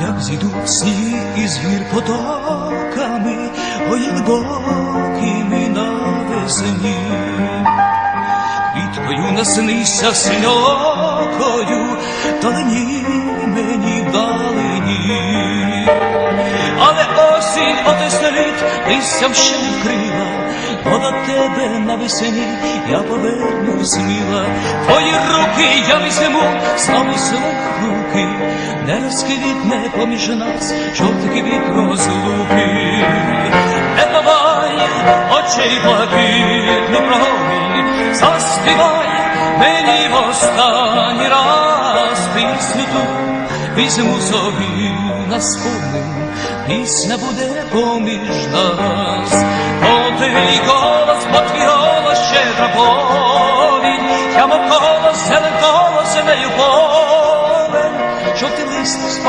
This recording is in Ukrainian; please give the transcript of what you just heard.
як зійдуть сніг із гір потоками, ой, як довгими навесні. Квіткою наснися синьокою, далині мені вдалині. Але осінь отесноліть листям ще вкрила, до тебе навесні я поверну сміла. Твої руки я візьму, знову свої руки, не розквітне поміж нас жовтий від розлуки. Не давай очей блакитний промінь, заспівай мені в останній раз пісню ту візьму собі на спомин, пісня буде поміж нас. Щедра я мов голос, зелен голос, землею повен, жовтий лист спаде